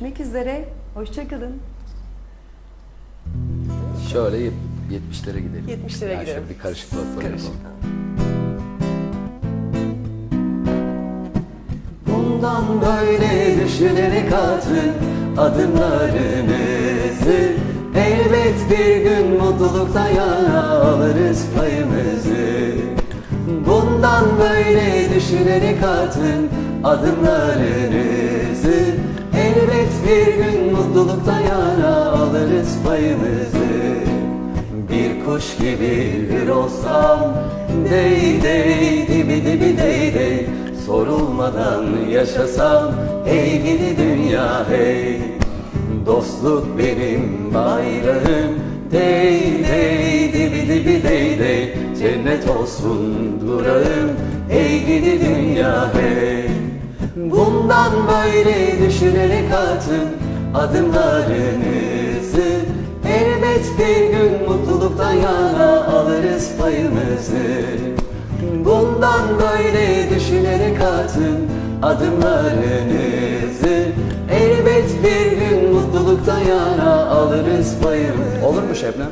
Görüşmek üzere. Hoşçakalın. Şöyle yet- 70'lere gidelim. 70'lere Yani gidelim. bir karışık folklor Karışık. Bundan böyle düşünerek atın adımlarınızı Elbet bir gün mutlulukta yana alırız payımızı Bundan böyle düşünerek atın adımlarınızı Elbet bir gün mutlulukta yana alırız payımızı. Bir kuş gibi bir olsam Dey dey dibi dibi dey dey. Sorulmadan yaşasam Ey gidi dünya hey. Dostluk benim bayrağım Dey dey dibi dibi dey dey. Cennet olsun durağım Ey gidi dünya hey Bundan böyle düşünerek atın adımlarınızı Elbet bir gün mutluluktan yana alırız payımızı Bundan böyle düşünerek atın adımlarınızı Elbet bir gün mutluluktan yana alırız payımızı Olur mu Şebnem?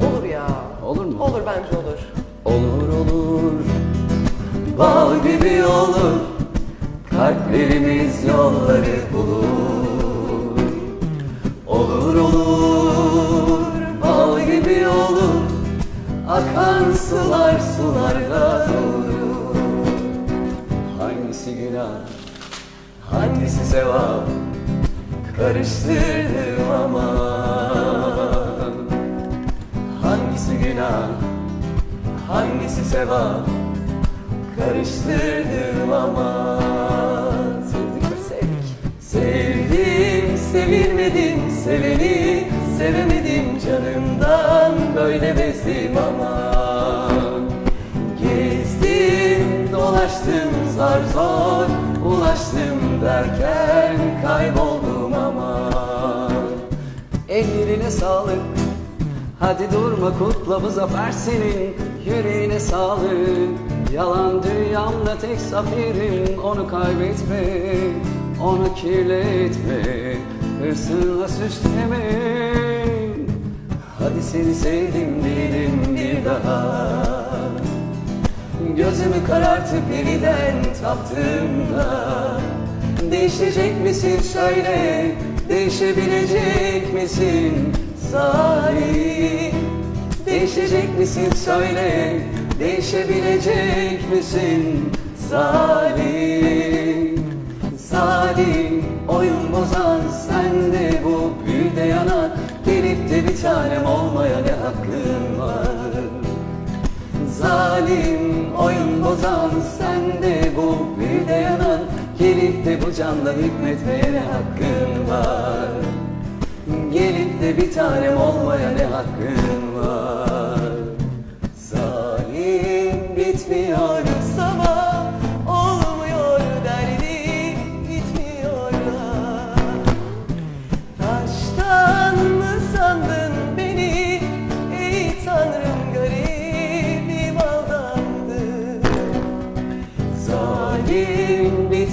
Olur ya. Olur mu? Olur bence olur. Olur olur Bal gibi olur Kalplerimiz yolları bulur. Olur olur Bal gibi olur. Akan sular sularda durur. Hangisi günah Hangisi sevap? Karıştırdım aman Hangisi günah Hangisi sevap? Karıştırdım ama Seveni sevemedim Canımdan böyle bezdim ama. Gezdim dolaştım zar zor Ulaştım derken kayboldum ama. Ellerine sağlık Hadi durma kutla bu zafer senin. Yüreğine sağlık Yalan dünyamda tek zaferim. Onu kaybetme Onu kirletme Hırsınla süsleme Hadi seni sevdim diyelim bir daha. Gözümü karartıp yeniden taptığımda Değişecek misin söyle Değişebilecek misin Zalim Değişecek misin söyle Değişebilecek misin Zalim Zalim Oyun bozan sende bu büyüde yanan Gelip de bir tanem olmaya ne hakkın var? Zalim oyun bozan sende bu bir de yanan Gelip de bu canla hükmetmeye ne hakkın var? Gelip de bir tanem olmaya ne hakkın var? Zalim bitmiyor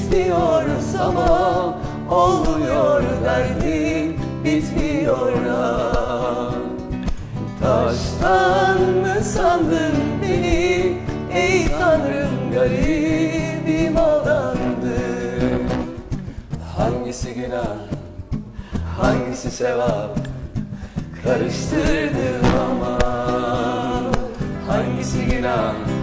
Bitmiyor sabah olmuyor derdim bitmiyor ah. Taştan mı sandın beni ey tanrım garibim aldandı Hangisi günah hangisi sevap? Karıştırdım ama Hangisi günah